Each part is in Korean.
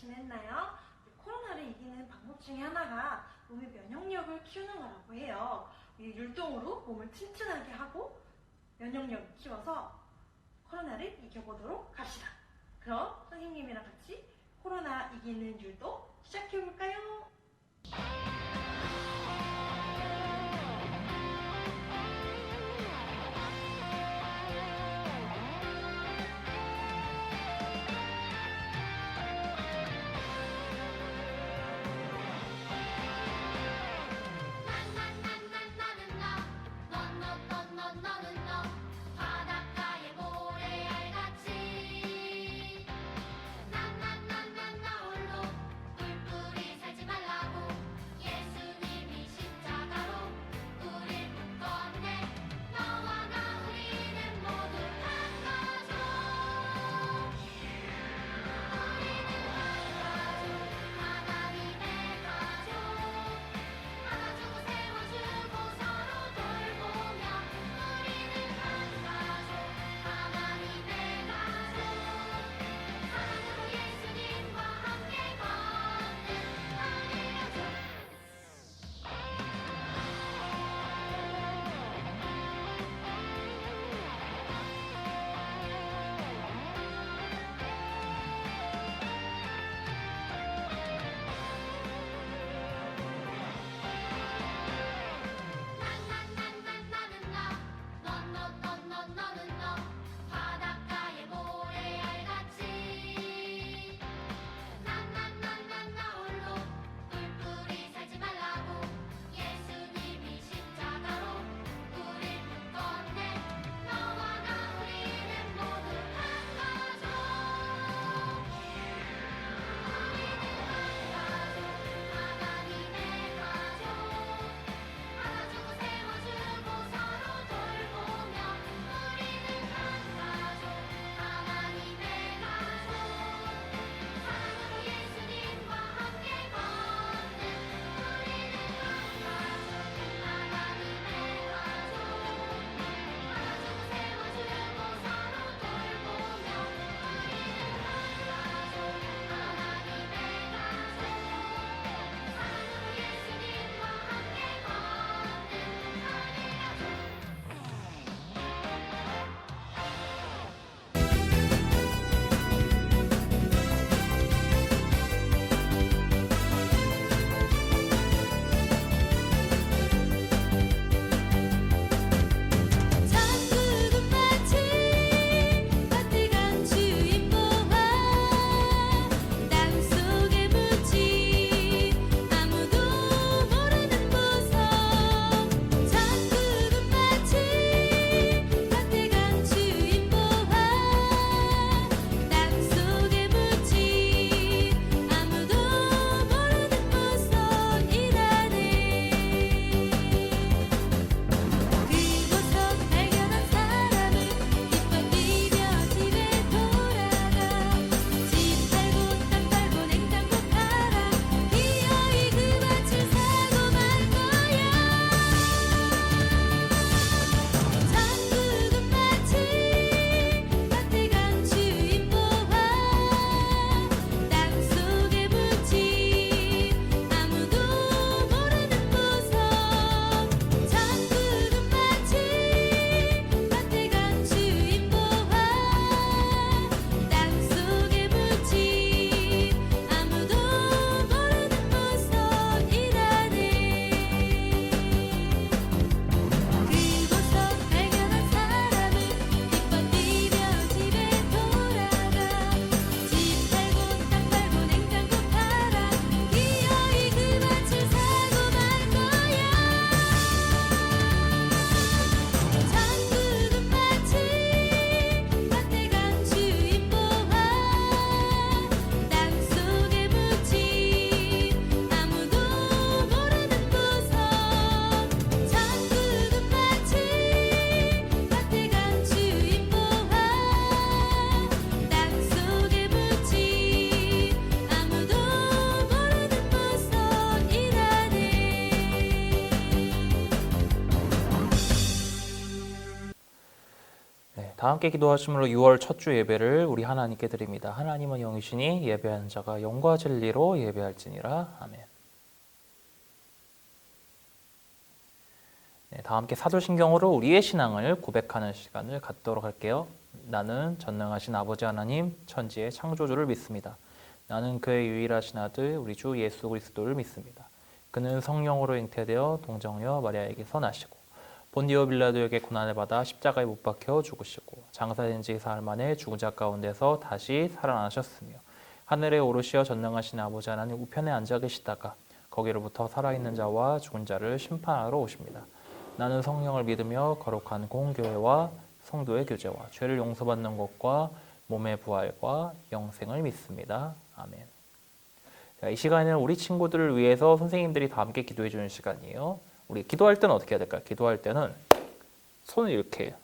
잘 지냈나요? 코로나를 이기는 방법 중에 하나가 몸의 면역력을 키우는 거라고 해요. 이 율동으로 몸을 튼튼하게 하고 면역력을 키워서 코로나를 이겨보도록 합시다. 그럼 선생님이랑 같이 코로나 이기는 율동 시작해볼까요? 다 함께 기도하심으로 6월 첫 주 예배를 우리 하나님께 드립니다. 하나님은 영이시니 예배하는 자가 영과 진리로 예배할지니라. 아멘. 네, 다 함께 사도신경으로 우리의 신앙을 고백하는 시간을 갖도록 할게요. 나는 전능하신 아버지 하나님 천지의 창조주를 믿습니다. 나는 그의 유일하신 아들 우리 주 예수 그리스도를 믿습니다. 그는 성령으로 잉태되어 동정녀 마리아에게서 나시고 본디오 빌라도에게 고난을 받아 십자가에 못 박혀 죽으시고 장사된 지 사흘 만에 죽은 자 가운데서 다시 살아나셨으며 하늘에 오르시어 전능하신 아버지 하나님 우편에 앉아 계시다가 거기로부터 살아있는 자와 죽은 자를 심판하러 오십니다. 나는 성령을 믿으며 거룩한 공교회와 성도의 교제와 죄를 용서받는 것과 몸의 부활과 영생을 믿습니다. 아멘. 자, 이 시간에는 우리 친구들을 위해서 선생님들이 다 함께 기도해 주는 시간이에요. 우리 기도할 때는 어떻게 해야 될까요? 기도할 때는 손을 이렇게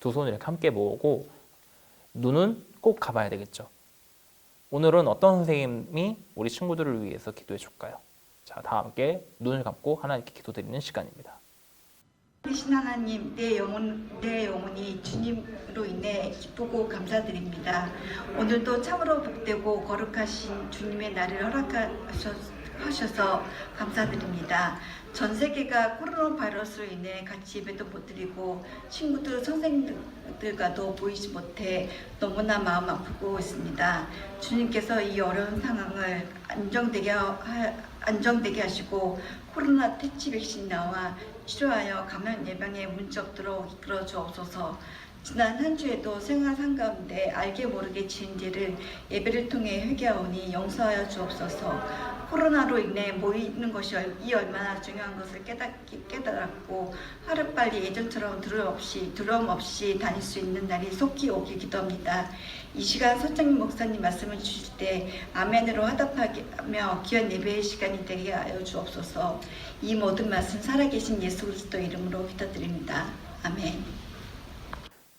두 손을 이렇게 함께 모으고 눈은 꼭 감아야 되겠죠. 오늘은 어떤 선생님이 우리 친구들을 위해서 기도해 줄까요? 자, 다 함께 눈을 감고 하나님께 기도드리는 시간입니다. 크신 하나님, 내 영혼, 내 영혼이 주님으로 인해 기쁘고 감사드립니다. 오늘도 참으로 복되고 거룩하신 주님의 날을 허락하 셔서 감사드립니다. 전 세계가 코로나 바이러스로 인해 같이 예배도 못 드리고 친구들, 선생님들과도 보이지 못해 너무나 마음 아프고 있습니다. 주님께서 이 어려운 상황을 안정되게, 하, 안정되게 하시고 코로나 퇴치 백신 나와 치료하여 감염 예방에 없도록 이끌어 주옵소서. 지난 한 주에도 생활 상 가운데 알게 모르게 지은 죄를 예배를 통해 회개하오니 용서하여 주옵소서. 코로나로 인해 모이는 것이 얼마나 중요한 것을 깨닫기, 깨달았고 하루빨리 예전처럼 두려움 없이 두려움 없이 다닐 수 있는 날이 속히 오길 기도합니다. 이 시간 서장님 목사님 말씀을 주실 때 아멘으로 화답하며 귀한 예배의 시간이 되게 하여 주옵소서. 이 모든 말씀 살아계신 예수 그리스도 이름으로 기도드립니다. 아멘.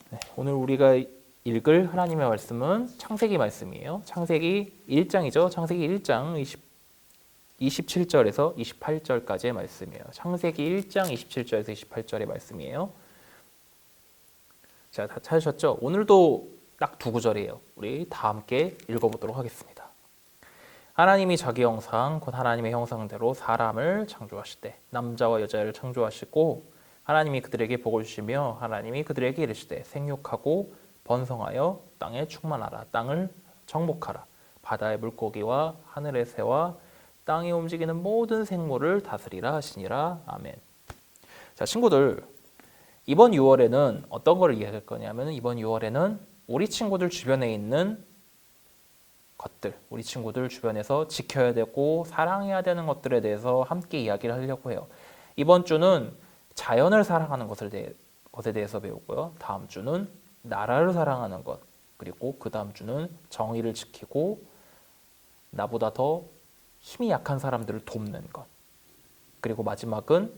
네, 오늘 우리가 읽을 하나님의 말씀은 창세기 말씀이에요. 창세기 1장이죠. 창세기 1장 20, 27절에서 28절까지의 말씀이에요. 창세기 1장 27절에서 28절의 말씀이에요. 자, 다 찾으셨죠? 오늘도 딱 두 구절이에요. 우리 다 함께 읽어보도록 하겠습니다. 하나님이 자기 형상, 곧 하나님의 형상대로 사람을 창조하실 때 남자와 여자를 창조하시고 하나님이 그들에게 복을 주시며 하나님이 그들에게 이르시되 생육하고 번성하여 땅에 충만하라 땅을 정복하라 바다의 물고기와 하늘의 새와 땅에 움직이는 모든 생물을 다스리라 하시니라 아멘. 자 친구들 이번 6월에는 어떤 걸 이야기할 거냐면 이번 6월에는 우리 친구들 주변에 있는 것들, 우리 친구들 주변에서 지켜야 되고 사랑해야 되는 것들에 대해서 함께 이야기를 하려고 해요. 이번 주는 자연을 사랑하는 것을 대, 것에 대해서 배우고요. 다음 주는 나라를 사랑하는 것, 그리고 그 다음 주는 정의를 지키고 나보다 더 힘이 약한 사람들을 돕는 것, 그리고 마지막은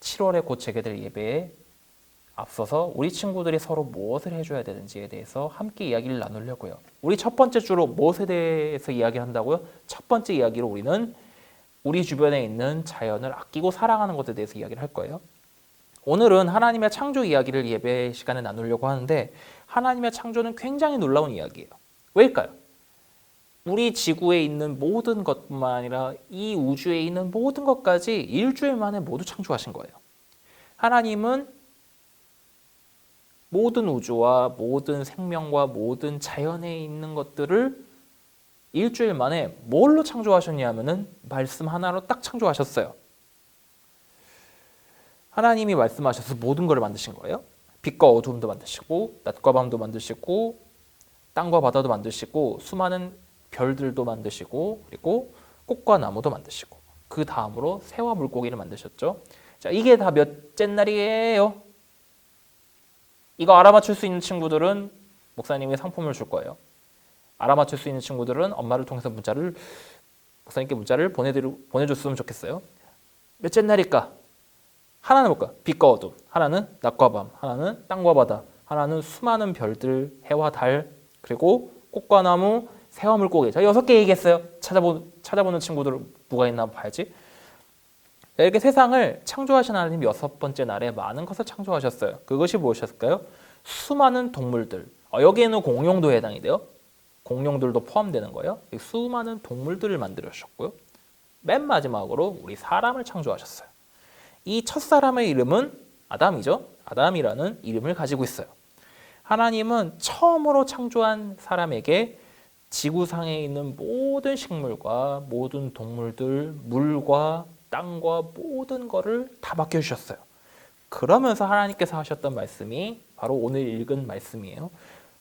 7월에 곧 재개될 예배에 앞서서 우리 친구들이 서로 무엇을 해줘야 되는지에 대해서 함께 이야기를 나누려고요. 우리 첫 번째 주로 무엇에 대해서 이야기를 한다고요? 첫 번째 이야기로 우리는 우리 주변에 있는 자연을 아끼고 사랑하는 것에 대해서 이야기를 할 거예요. 오늘은 하나님의 창조 이야기를 예배 시간에 나누려고 하는데 하나님의 창조는 굉장히 놀라운 이야기예요. 왜일까요? 우리 지구에 있는 모든 것뿐만 아니라 이 우주에 있는 모든 것까지 일주일 만에 모두 창조하신 거예요. 하나님은 모든 우주와 모든 생명과 모든 자연에 있는 것들을 일주일 만에 뭘로 창조하셨냐면은 말씀 하나로 딱 창조하셨어요. 하나님이 말씀하셔서 모든 것을 만드신 거예요. 빛과 어둠도 만드시고 낮과 밤도 만드시고 땅과 바다도 만드시고 수많은 별들도 만드시고 그리고 꽃과 나무도 만드시고 그 다음으로 새와 물고기를 만드셨죠. 자, 이게 다 몇째 날이에요? 이거 알아맞힐 수 있는 친구들은 목사님이 상품을 줄 거예요. 알아맞힐 수 있는 친구들은 엄마를 통해서 문자를 목사님께 문자를 보내드리 보내줬으면 좋겠어요. 몇째 날일까? 하나는 뭘까? 빛과 어둠, 하나는 낮과 밤, 하나는 땅과 바다, 하나는 수많은 별들, 해와 달, 그리고 꽃과 나무, 새와 물고기. 자 여섯 개 얘기했어요. 찾아보 찾아보는 친구들 누가 있나 봐야지. 이렇게 세상을 창조하신 하나님 여섯 번째 날에 많은 것을 창조하셨어요. 그것이 무엇이었을까요? 수많은 동물들 어, 여기에는 공룡도 해당이 돼요. 공룡들도 포함되는 거예요. 이 수많은 동물들을 만들어 주셨고요. 맨 마지막으로 우리 사람을 창조하셨어요. 이 첫 사람의 이름은 아담이죠. 아담이라는 이름을 가지고 있어요. 하나님은 처음으로 창조한 사람에게 지구상에 있는 모든 식물과 모든 동물들, 물과 땅과 모든 것을 다 맡겨 주셨어요. 그러면서 하나님께서 하셨던 말씀이 바로 오늘 읽은 말씀이에요.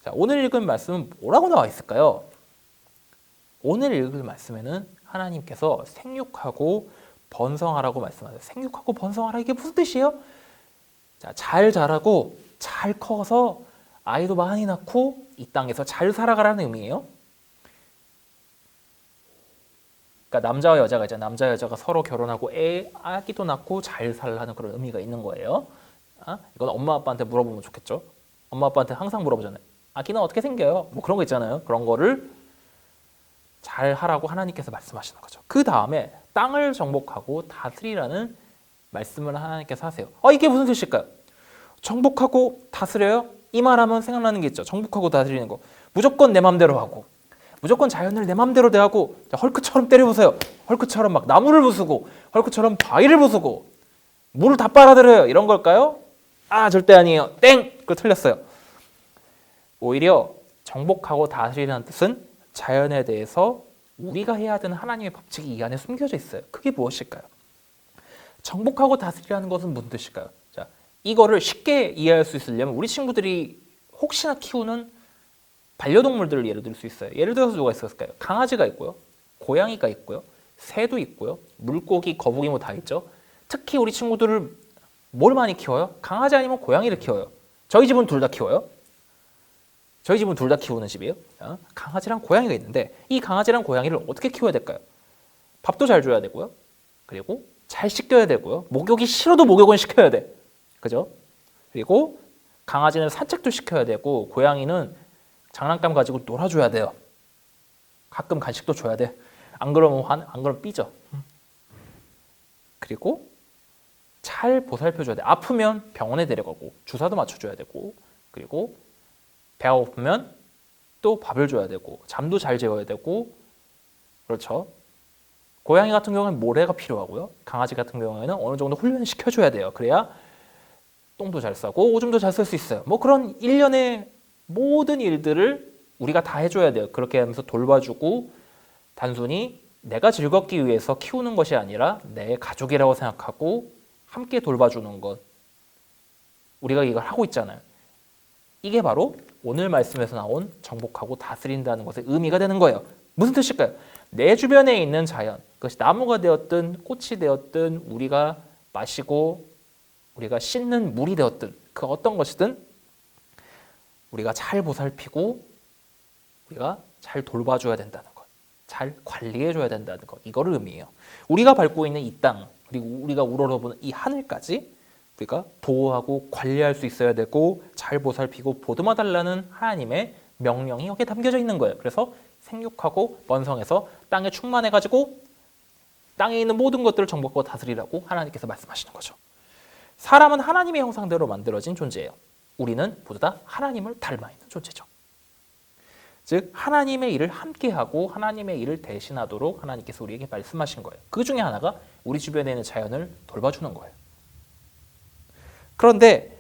자, 오늘 읽은 말씀은 뭐라고 나와 있을까요? 오늘 읽은 말씀에는 하나님께서 생육하고 번성하라고 말씀하세요. 생육하고 번성하라 이게 무슨 뜻이에요? 자, 잘 자라고 잘 커서 아이도 많이 낳고 이 땅에서 잘 살아가라는 의미예요. 그러니까 남자와 여자가 있잖아요. 남자 여자가 서로 결혼하고 애 아기도 낳고 잘 살라는 그런 의미가 있는 거예요. 아? 이건 엄마 아빠한테 물어보면 좋겠죠. 엄마 아빠한테 항상 물어보잖아요. 아기는 어떻게 생겨요? 뭐 그런 거 있잖아요. 그런 거를 잘 하라고 하나님께서 말씀하시는 거죠. 그 다음에 땅을 정복하고 다스리라는 말씀을 하나님께서 하세요. 어 이게 무슨 뜻일까요? 정복하고 다스려요? 이 말하면 생각나는 게 있죠. 정복하고 다스리는 거. 무조건 내 맘대로 하고 무조건 자연을 내 맘대로 대하고 자, 헐크처럼 때려보세요. 헐크처럼 막 나무를 부수고 헐크처럼 바위를 부수고 물을 다 빨아들여요. 이런 걸까요? 아 절대 아니에요. 땡! 그거 틀렸어요. 오히려 정복하고 다스리라는 뜻은 자연에 대해서 우리가 해야 되는 하나님의 법칙이 이 안에 숨겨져 있어요. 그게 무엇일까요? 정복하고 다스리라는 것은 무슨 뜻일까요? 자, 이거를 쉽게 이해할 수 있으려면 우리 친구들이 혹시나 키우는 반려동물들을 예를 들 수 있어요. 예를 들어서 누가 있었을까요? 강아지가 있고요. 고양이가 있고요. 새도 있고요. 물고기, 거북이 뭐 다 있죠. 특히 우리 친구들을 뭘 많이 키워요? 강아지 아니면 고양이를 키워요. 저희 집은 둘 다 키워요. 저희 집은 둘 다 키우는 집이에요. 자, 강아지랑 고양이가 있는데 이 강아지랑 고양이를 어떻게 키워야 될까요? 밥도 잘 줘야 되고요. 그리고 잘 씻겨야 되고요. 목욕이 싫어도 목욕은 시켜야 돼. 그죠? 그리고 강아지는 산책도 시켜야 되고 고양이는 장난감 가지고 놀아줘야 돼요. 가끔 간식도 줘야 돼. 안 그러면 한, 안 그러면 삐져. 그리고 잘 보살펴줘야 돼. 아프면 병원에 데려가고 주사도 맞춰줘야 되고 그리고 배가 고프면 또 밥을 줘야 되고 잠도 잘 재워야 되고 그렇죠. 고양이 같은 경우는 모래가 필요하고요. 강아지 같은 경우에는 어느 정도 훈련을 시켜줘야 돼요. 그래야 똥도 잘 싸고 오줌도 잘 쓸 수 있어요. 뭐 그런 일련의 모든 일들을 우리가 다 해줘야 돼요. 그렇게 하면서 돌봐주고 단순히 내가 즐겁기 위해서 키우는 것이 아니라 내 가족이라고 생각하고 함께 돌봐주는 것. 우리가 이걸 하고 있잖아요. 이게 바로 오늘 말씀에서 나온 정복하고 다스린다는 것의 의미가 되는 거예요. 무슨 뜻일까요? 내 주변에 있는 자연, 그것이 나무가 되었든 꽃이 되었든 우리가 마시고 우리가 씻는 물이 되었든 그 어떤 것이든 우리가 잘 보살피고 우리가 잘 돌봐줘야 된다는 것, 잘 관리해줘야 된다는 것 이거를 의미해요. 우리가 밟고 있는 이 땅 그리고 우리가 우러러보는 이 하늘까지 우리가 보호하고 관리할 수 있어야 되고 잘 보살피고 보듬어 달라는 하나님의 명령이 여기에 담겨져 있는 거예요. 그래서 생육하고 번성해서 땅에 충만해 가지고 땅에 있는 모든 것들을 정복하고 다스리라고 하나님께서 말씀하시는 거죠. 사람은 하나님의 형상대로 만들어진 존재예요. 우리는 모두 다 하나님을 닮아 있는 존재죠. 즉 하나님의 일을 함께 하고 하나님의 일을 대신하도록 하나님께서 우리에게 말씀하신 거예요. 그 중에 하나가 우리 주변에 있는 자연을 돌봐주는 거예요. 그런데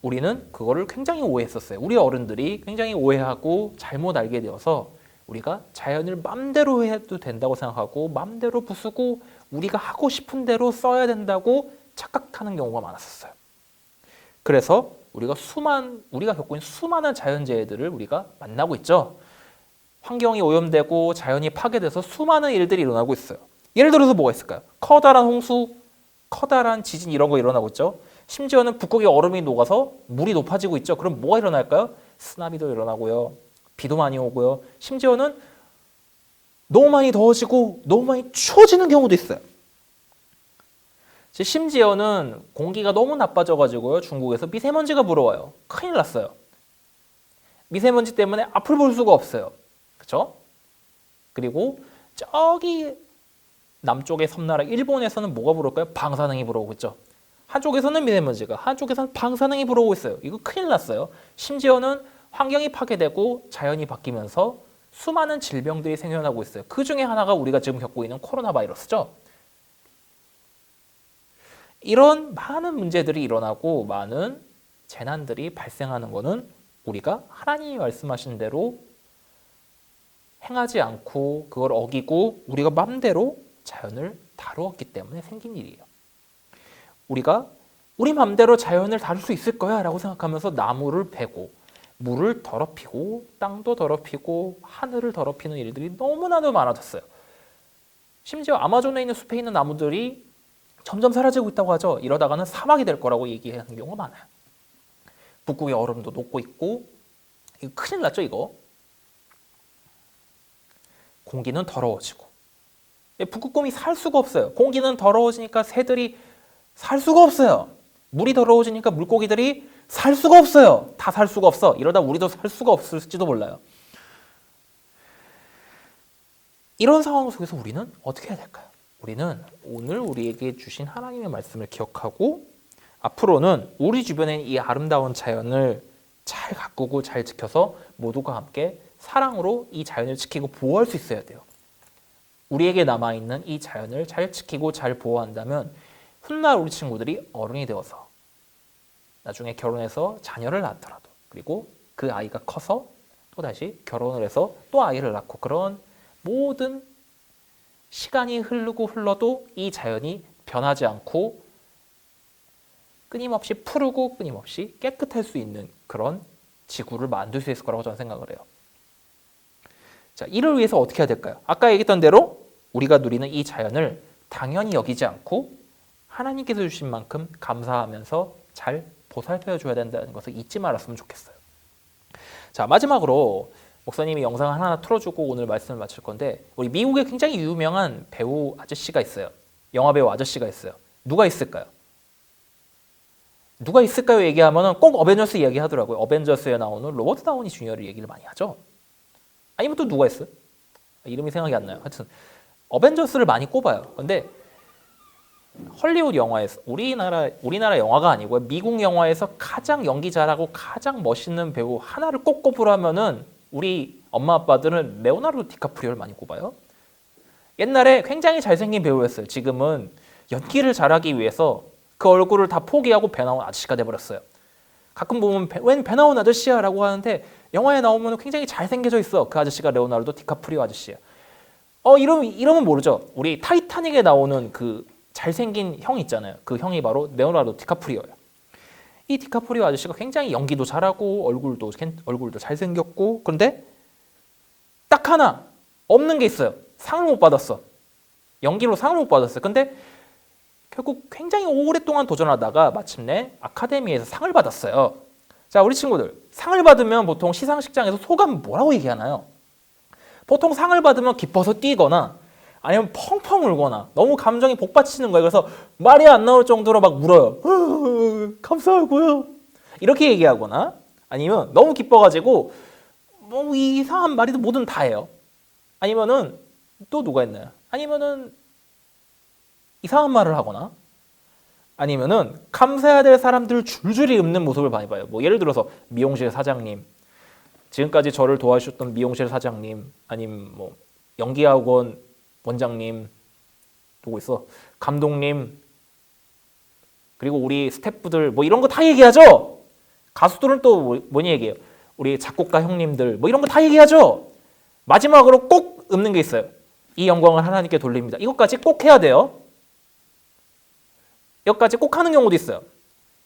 우리는 그거를 굉장히 오해했었어요. 우리 어른들이 굉장히 오해하고 잘못 알게 되어서 우리가 자연을 맘대로 해도 된다고 생각하고 맘대로 부수고 우리가 하고 싶은 대로 써야 된다고 착각하는 경우가 많았었어요. 그래서 우리가 수만 우리가 겪고 있는 수많은 자연재해들을 우리가 만나고 있죠. 환경이 오염되고 자연이 파괴돼서 수많은 일들이 일어나고 있어요. 예를 들어서 뭐가 있을까요? 커다란 홍수, 커다란 지진 이런 거 일어나고 있죠. 심지어는 북극의 얼음이 녹아서 물이 높아지고 있죠. 그럼 뭐가 일어날까요? 쓰나미도 일어나고요. 비도 많이 오고요. 심지어는 너무 많이 더워지고 너무 많이 추워지는 경우도 있어요. 심지어는 공기가 너무 나빠져가지고요. 중국에서 미세먼지가 불어와요. 큰일 났어요. 미세먼지 때문에 앞을 볼 수가 없어요. 그렇죠? 그리고 저기 남쪽의 섬나라 일본에서는 뭐가 불어올까요? 방사능이 불어오고 있죠. 한쪽에서는 미세먼지가, 한쪽에서는 방사능이 불어오고 있어요. 이거 큰일 났어요. 심지어는 환경이 파괴되고 자연이 바뀌면서 수많은 질병들이 생겨나고 있어요. 그 중에 하나가 우리가 지금 겪고 있는 코로나 바이러스죠. 이런 많은 문제들이 일어나고 많은 재난들이 발생하는 것은 우리가 하나님이 말씀하신 대로 행하지 않고 그걸 어기고 우리가 맘대로 자연을 다루었기 때문에 생긴 일이에요. 우리가 우리 맘대로 자연을 다룰 수 있을 거야 라고 생각하면서 나무를 베고 물을 더럽히고 땅도 더럽히고 하늘을 더럽히는 일들이 너무나도 많아졌어요. 심지어 아마존에 있는 숲에 있는 나무들이 점점 사라지고 있다고 하죠. 이러다가는 사막이 될 거라고 얘기하는 경우가 많아요. 북극의 얼음도 녹고 있고 이거 큰일 났죠 이거. 공기는 더러워지고 예, 북극곰이 살 수가 없어요. 공기는 더러워지니까 새들이 살 수가 없어요. 물이 더러워지니까 물고기들이 살 수가 없어요. 다 살 수가 없어. 이러다 우리도 살 수가 없을지도 몰라요. 이런 상황 속에서 우리는 어떻게 해야 될까요? 우리는 오늘 우리에게 주신 하나님의 말씀을 기억하고 앞으로는 우리 주변에 이 아름다운 자연을 잘 가꾸고 잘 지켜서 모두가 함께 사랑으로 이 자연을 지키고 보호할 수 있어야 돼요. 우리에게 남아있는 이 자연을 잘 지키고 잘 보호한다면 훗날 우리 친구들이 어른이 되어서 나중에 결혼해서 자녀를 낳더라도 그리고 그 아이가 커서 또 다시 결혼을 해서 또 아이를 낳고 그런 모든 시간이 흐르고 흘러도 이 자연이 변하지 않고 끊임없이 푸르고 끊임없이 깨끗할 수 있는 그런 지구를 만들 수 있을 거라고 저는 생각을 해요. 자, 이를 위해서 어떻게 해야 될까요? 아까 얘기했던 대로 우리가 누리는 이 자연을 당연히 여기지 않고 하나님께서 주신 만큼 감사하면서 잘 보살펴 줘야 된다는 것을 잊지 말았으면 좋겠어요. 자, 마지막으로 목사님이 영상 하나 틀어주고 오늘 말씀을 마칠 건데 우리 미국에 굉장히 유명한 배우 아저씨가 있어요. 영화 배우 아저씨가 있어요. 누가 있을까요? 누가 있을까요? 얘기하면은 꼭 어벤져스 이야기 하더라고요. 어벤져스에 나오는 로버트 다우니 주니어를 얘기를 많이 하죠. 아니면 또 누가 있어요? 이름이 생각이 안 나요. 하여튼 어벤져스를 많이 꼽아요. 근데 헐리우드 영화에서 우리나라 우리나라 영화가 아니고 미국 영화에서 가장 연기 잘하고 가장 멋있는 배우 하나를 꼭 꼽으라면은 우리 엄마 아빠들은 레오나르도 디카프리오를 많이 꼽아요. 옛날에 굉장히 잘생긴 배우였어요. 지금은 연기를 잘하기 위해서 그 얼굴을 다 포기하고 배 나온 아저씨가 돼버렸어요. 가끔 보면 배, 웬배 나온 아저씨야라고 하는데 영화에 나오면 굉장히 잘생겨져 있어. 그 아저씨가 레오나르도 디카프리오 아저씨야. 어 이름 이름은 모르죠. 우리 타이타닉에 나오는 그 잘생긴 형 있잖아요. 그 형이 바로 레오나르도 디카프리오예요. 이 디카프리오 아저씨가 굉장히 연기도 잘하고 얼굴도 괜- 얼굴도 잘생겼고 그런데 딱 하나 없는 게 있어요. 상을 못 받았어. 연기로 상을 못 받았어요. 근데 결국 굉장히 오랫동안 도전하다가 마침내 아카데미에서 상을 받았어요. 자, 우리 친구들 상을 받으면 보통 시상식장에서 소감 뭐라고 얘기하나요? 보통 상을 받으면 기뻐서 뛰거나 아니면 펑펑 울거나 너무 감정이 복받치는 거예요. 그래서 말이 안 나올 정도로 막 울어요. 감사하고요. 이렇게 얘기하거나 아니면 너무 기뻐가지고 뭐 이상한 말이든 뭐든 다 해요. 아니면은 또 누가 있나요? 아니면은 이상한 말을 하거나 아니면은 감사해야 될 사람들 줄줄이 읊는 모습을 많이 봐요. 뭐 예를 들어서 미용실 사장님, 지금까지 저를 도와주셨던 미용실 사장님, 아니면 뭐 연기학원 원장님, 누구 있어? 감독님, 그리고 우리 스태프들 뭐 이런 거 다 얘기하죠. 가수들은 또 뭐- 뭐니 얘기해요? 우리 작곡가 형님들 뭐 이런 거 다 얘기하죠. 마지막으로 꼭 읊는 게 있어요. 이 영광을 하나님께 돌립니다. 이것까지 꼭 해야 돼요. 여기까지 꼭 하는 경우도 있어요.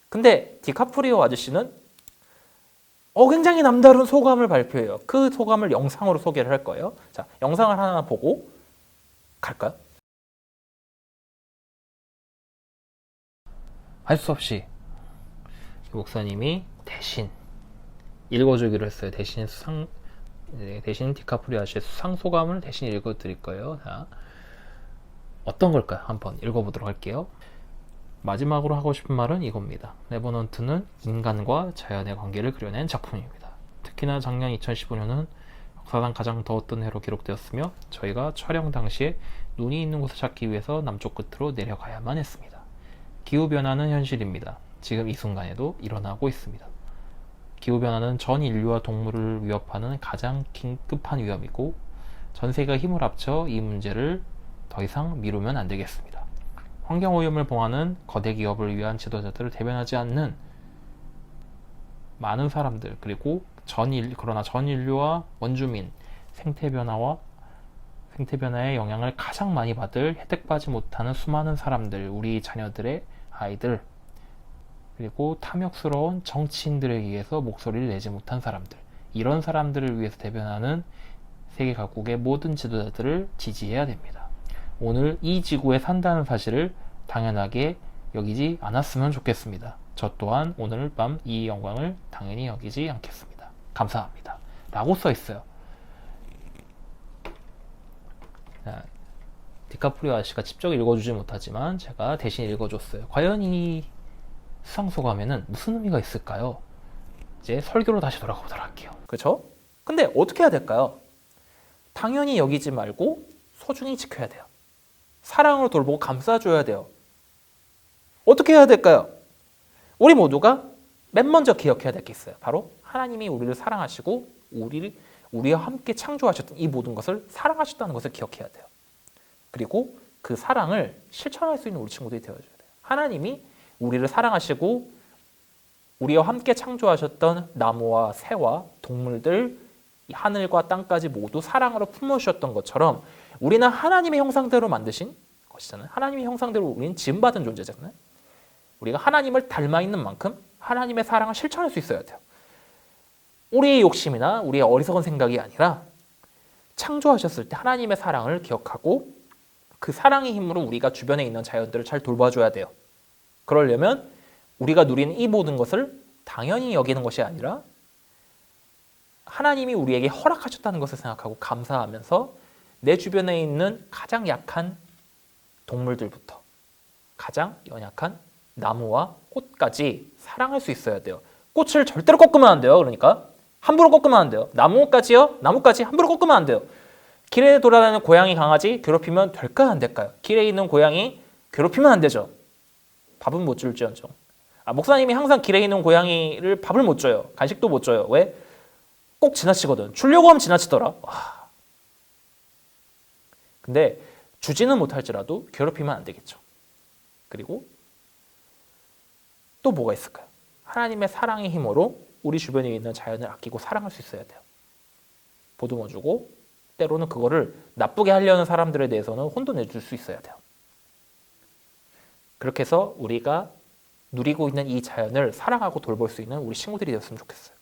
근데 디카프리오 아저씨는 어, 굉장히 남다른 소감을 발표해요. 그 소감을 영상으로 소개를 할 거예요. 자, 영상을 하나 보고 갈까요? 할 수 없이 목사님이 대신 읽어주기로 했어요. 대신 수상 네, 대신 디카프리오 아저씨의 수상 소감을 대신 읽어드릴 거예요. 자, 어떤 걸까요? 한번 읽어보도록 할게요. 마지막으로 하고 싶은 말은 이겁니다. 레버넌트는 인간과 자연의 관계를 그려낸 작품입니다. 특히나 작년 2015년은 역사상 가장 더웠던 해로 기록되었으며 저희가 촬영 당시에 눈이 있는 곳을 찾기 위해서 남쪽 끝으로 내려가야만 했습니다. 기후변화는 현실입니다. 지금 이 순간에도 일어나고 있습니다. 기후변화는 전 인류와 동물을 위협하는 가장 긴급한 위험이고 전 세계가 힘을 합쳐 이 문제를 더 이상 미루면 안 되겠습니다. 환경오염을 봉하는 거대 기업을 위한 지도자들을 대변하지 않는 많은 사람들 그리고 전 인, 그러나 전 인류와 원주민 생태 변화와 생태 변화의 영향을 가장 많이 받을 혜택 받지 못하는 수많은 사람들 우리 자녀들의 아이들 그리고 탐욕스러운 정치인들에 의해서 목소리를 내지 못한 사람들 이런 사람들을 위해서 대변하는 세계 각국의 모든 지도자들을 지지해야 됩니다. 오늘 이 지구에 산다는 사실을 당연하게 여기지 않았으면 좋겠습니다. 저 또한 오늘 밤 이 영광을 당연히 여기지 않겠습니다. 감사합니다. 라고 써 있어요. 자, 디카프리오 아저씨가 직접 읽어주지 못하지만 제가 대신 읽어줬어요. 과연 이 수상소감에는 무슨 의미가 있을까요? 이제 설교로 다시 돌아가 보도록 할게요. 그렇죠? 근데 어떻게 해야 될까요? 당연히 여기지 말고 소중히 지켜야 돼요. 사랑으로 돌보고 감싸줘야 돼요. 어떻게 해야 될까요? 우리 모두가 맨 먼저 기억해야 될 게 있어요. 바로 하나님이 우리를 사랑하시고 우리를 우리와 함께 창조하셨던 이 모든 것을 사랑하셨다는 것을 기억해야 돼요. 그리고 그 사랑을 실천할 수 있는 우리 친구들이 되어줘야 돼요. 하나님이 우리를 사랑하시고 우리와 함께 창조하셨던 나무와 새와 동물들, 이 하늘과 땅까지 모두 사랑으로 품어주셨던 것처럼 우리는 하나님의 형상대로 만드신 것이잖아요. 하나님의 형상대로 우리는 지음받은 존재잖아요. 우리가 하나님을 닮아 있는 만큼 하나님의 사랑을 실천할 수 있어야 돼요. 우리의 욕심이나 우리의 어리석은 생각이 아니라 창조하셨을 때 하나님의 사랑을 기억하고 그 사랑의 힘으로 우리가 주변에 있는 자연들을 잘 돌봐줘야 돼요. 그러려면 우리가 누리는 이 모든 것을 당연히 여기는 것이 아니라 하나님이 우리에게 허락하셨다는 것을 생각하고 감사하면서 내 주변에 있는 가장 약한 동물들부터 가장 연약한 나무와 꽃까지 사랑할 수 있어야 돼요. 꽃을 절대로 꺾으면 안 돼요. 그러니까 함부로 꺾으면 안 돼요. 나무까지요? 나무까지 함부로 꺾으면 안 돼요. 길에 돌아다니는 고양이, 강아지 괴롭히면 될까요? 안 될까요? 길에 있는 고양이 괴롭히면 안 되죠. 밥은 못 줄지언정. 아, 목사님이 항상 길에 있는 고양이를 밥을 못 줘요. 간식도 못 줘요. 왜? 꼭 지나치거든. 주려고 하면 지나치더라. 와. 근데 주지는 못할지라도 괴롭히면 안 되겠죠. 그리고 또 뭐가 있을까요? 하나님의 사랑의 힘으로 우리 주변에 있는 자연을 아끼고 사랑할 수 있어야 돼요. 보듬어 주고 때로는 그거를 나쁘게 하려는 사람들에 대해서는 혼도 내줄 수 있어야 돼요. 그렇게 해서 우리가 누리고 있는 이 자연을 사랑하고 돌볼 수 있는 우리 친구들이 되었으면 좋겠어요.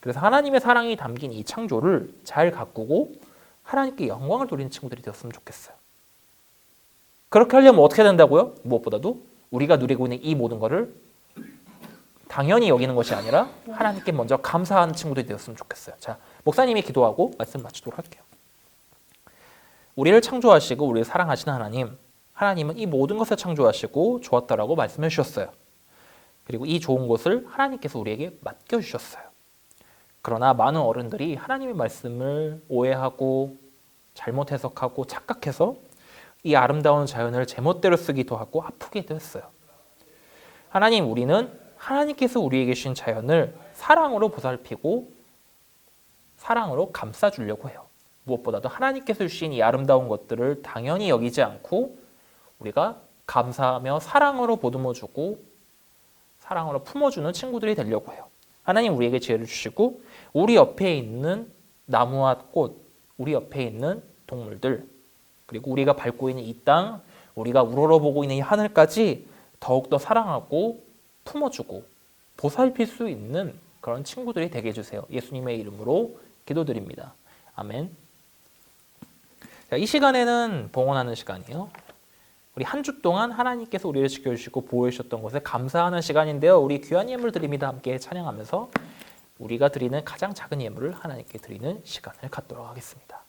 그래서 하나님의 사랑이 담긴 이 창조를 잘 가꾸고 하나님께 영광을 돌리는 친구들이 되었으면 좋겠어요. 그렇게 하려면 어떻게 된다고요? 무엇보다도 우리가 누리고 있는 이 모든 것을 당연히 여기는 것이 아니라 하나님께 먼저 감사하는 친구들이 되었으면 좋겠어요. 자, 목사님이 기도하고 말씀 마치도록 할게요. 우리를 창조하시고 우리를 사랑하시는 하나님, 하나님은 이 모든 것을 창조하시고 좋았다라고 말씀해 주셨어요. 그리고 이 좋은 것을 하나님께서 우리에게 맡겨 주셨어요. 그러나 많은 어른들이 하나님의 말씀을 오해하고 잘못 해석하고 착각해서 이 아름다운 자연을 제멋대로 쓰기도 하고 아프기도 했어요. 하나님, 우리는 하나님께서 우리에게 주신 자연을 사랑으로 보살피고 사랑으로 감싸주려고 해요. 무엇보다도 하나님께서 주신 이 아름다운 것들을 당연히 여기지 않고 우리가 감사하며 사랑으로 보듬어주고 사랑으로 품어주는 친구들이 되려고 해요. 하나님 우리에게 지혜를 주시고 우리 옆에 있는 나무와 꽃, 우리 옆에 있는 동물들, 그리고 우리가 밟고 있는 이 땅, 우리가 우러러보고 있는 이 하늘까지 더욱더 사랑하고 품어주고 보살필 수 있는 그런 친구들이 되게 해주세요. 예수님의 이름으로 기도드립니다. 아멘. 자, 이 시간에는 봉헌하는 시간이에요. 우리 한 주 동안 하나님께서 우리를 지켜주시고 보호해주셨던 것에 감사하는 시간인데요. 우리 귀한 예물 드립니다. 함께 찬양하면서 우리가 드리는 가장 작은 예물을 하나님께 드리는 시간을 갖도록 하겠습니다.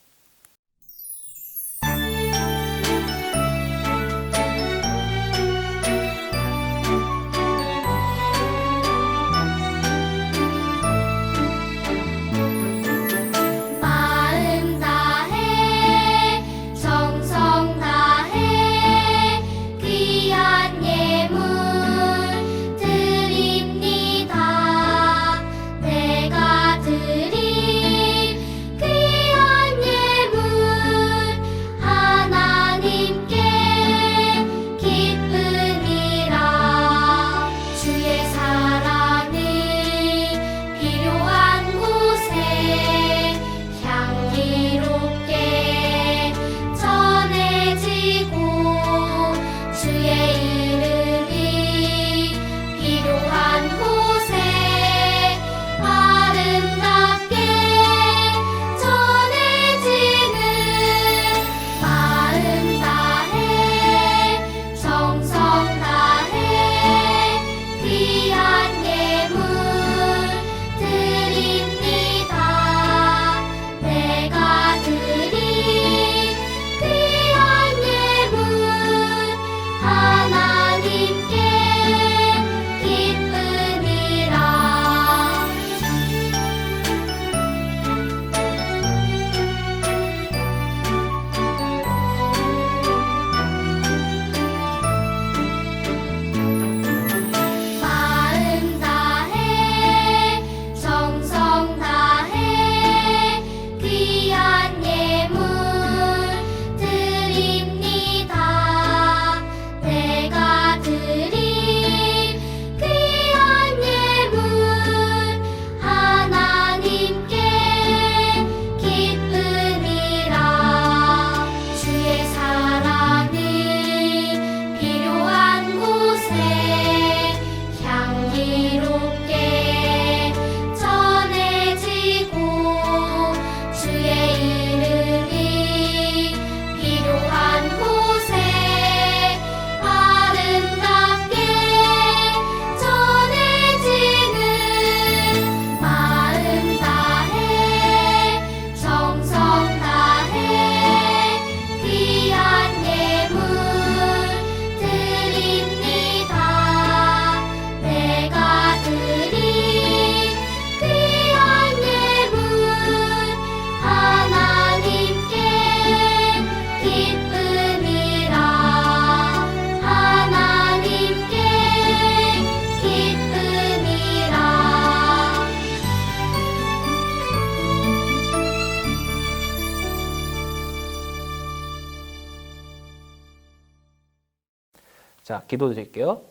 자, 기도 드릴게요.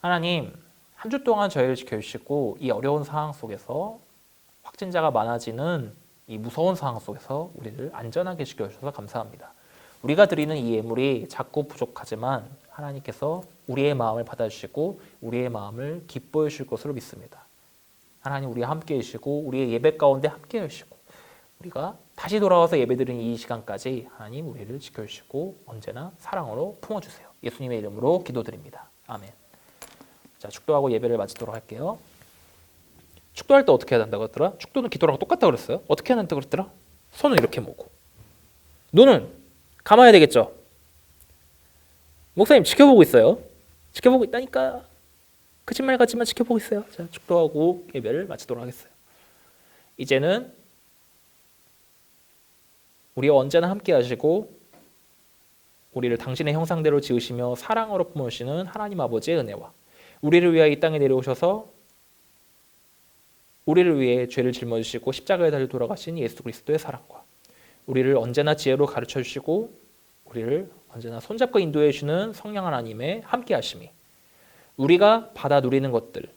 하나님, 한 주 동안 저희를 지켜주시고 이 어려운 상황 속에서 확진자가 많아지는 이 무서운 상황 속에서 우리를 안전하게 지켜주셔서 감사합니다. 우리가 드리는 이 예물이 작고 부족하지만 하나님께서 우리의 마음을 받아주시고 우리의 마음을 기뻐해 주실 것으로 믿습니다. 하나님 우리와 함께 해주시고 우리의 예배 가운데 함께 해주시고 우리가 다시 돌아와서 예배드리는 이 시간까지 하나님 우리를 지켜주시고 언제나 사랑으로 품어주세요. 예수님의 이름으로 기도드립니다. 아멘. 자 축도하고 예배를 마치도록 할게요. 축도할 때 어떻게 해야 된다고 했더라? 축도는 기도랑 똑같다 그랬어요. 어떻게 해야 된다고 그랬더라? 손을 이렇게 모고 눈은 감아야 되겠죠. 목사님 지켜보고 있어요. 지켜보고 있다니까. 거짓말 같지만 지켜보고 있어요. 자 축도하고 예배를 마치도록 하겠어요. 이제는 우리와 언제나 함께 하시고 우리를 당신의 형상대로 지으시며 사랑으로 품으시는 하나님 아버지의 은혜와 우리를 위하여 이 땅에 내려오셔서 우리를 위해 죄를 짊어지시고 십자가에 달려 돌아가신 예수 그리스도의 사랑과 우리를 언제나 지혜로 가르쳐 주시고 우리를 언제나 손잡고 인도해 주시는 성령 하나님의 함께 하심이 우리가 받아 누리는 것들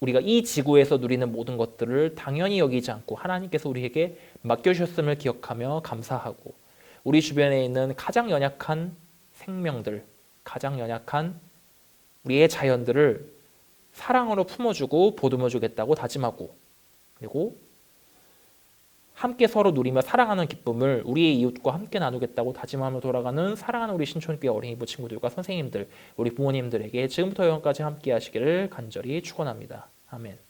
우리가 이 지구에서 누리는 모든 것들을 당연히 여기지 않고 하나님께서 우리에게 맡겨주셨음을 기억하며 감사하고 우리 주변에 있는 가장 연약한 생명들, 가장 연약한 우리의 자연들을 사랑으로 품어주고 보듬어주겠다고 다짐하고 그리고 함께 서로 누리며 사랑하는 기쁨을 우리의 이웃과 함께 나누겠다고 다짐하며 돌아가는 사랑하는 우리 신촌교회 어린이부 친구들과 선생님들, 우리 부모님들에게 지금부터 영원까지 함께 하시기를 간절히 축원합니다. 아멘.